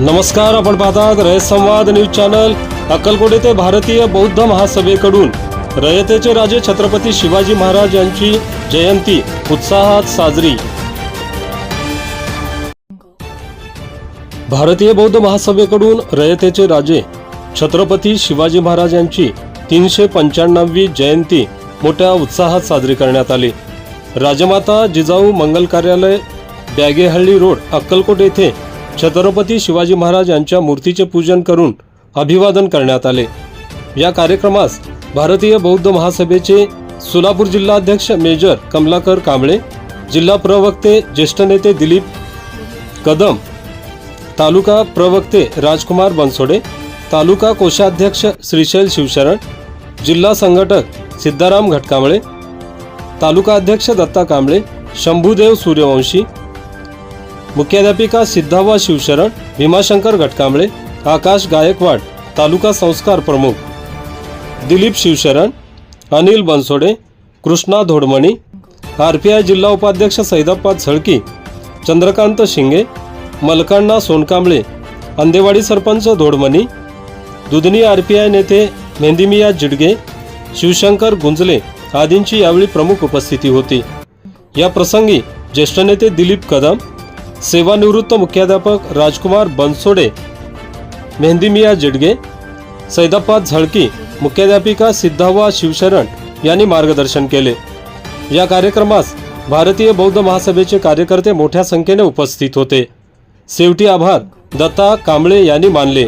नमस्कार आपण पाहतात रयत संवाद न्यूज चॅनल अक्कलकोट येथे भारतीय बौद्ध महासभेकडून. रयतेचे राजे छत्रपती शिवाजी महाराज यांची जयंती उत्साहात साजरी. भारतीय बौद्ध महासभेकडून रयतेचे राजे छत्रपती शिवाजी महाराज यांची तीनशे पंच्याण्णवी जयंती मोठ्या उत्साहात साजरी करण्यात आली. राजमाता जिजाऊ मंगल कार्यालय बॅगेहळ्ळी रोड अक्कलकोट येथे छत्रपती शिवाजी महाराज यांच्या मूर्तीचे पूजन करून अभिवादन करण्यात आले. या कार्यक्रमास भारतीय बौद्ध महासभेचे सोलापूर जिल्हाध्यक्ष मेजर कमलाकर कांबळे जिल्हा प्रवक्ते ज्येष्ठ नेते दिलीप कदम तालुका प्रवक्ते राजकुमार बनसोडे तालुका कोषाध्यक्ष श्रीशैल शिवशरण जिल्हा संघटक सिद्धाराम घटकांबळे तालुका अध्यक्ष दत्ता कांबळे शंभूदेव सूर्यवंशी मुख्याध्यापिका सिद्धावा शिवशरण भीमाशंकर घटकांबळे आकाश गायकवाड तालुका संस्कार प्रमुख. Dilip Shivsharan Anil Bansode Krishna Dhodmani R P I जिल्हा उपाध्यक्ष Saidappa Zalki Chandrakant Shinge Malkanna Sonkamble Andewadi sarpanch Dhodmani Dudhani R P I नेते मेहंदीमिया जिडगे शिवशंकर गुंजले आदींची यावेळी प्रमुख उपस्थिती होती. या प्रसंगी ज्येष्ठ नेते दिलीप कदम सेवानिवृत्त मुख्याध्यापक राजकुमार बनसोडे मेहंदीमिया जिडगे सैदप्पा झळकी मुख्याध्यापिका सिद्धावा शिवशरण यांनी मार्गदर्शन केले. या कार्यक्रमास भारतीय बौद्ध महासभेचे कार्यकर्ते मोठ्या संख्येने उपस्थित होते. शेवटी आभार दत्ता कांबळे यांनी मानले.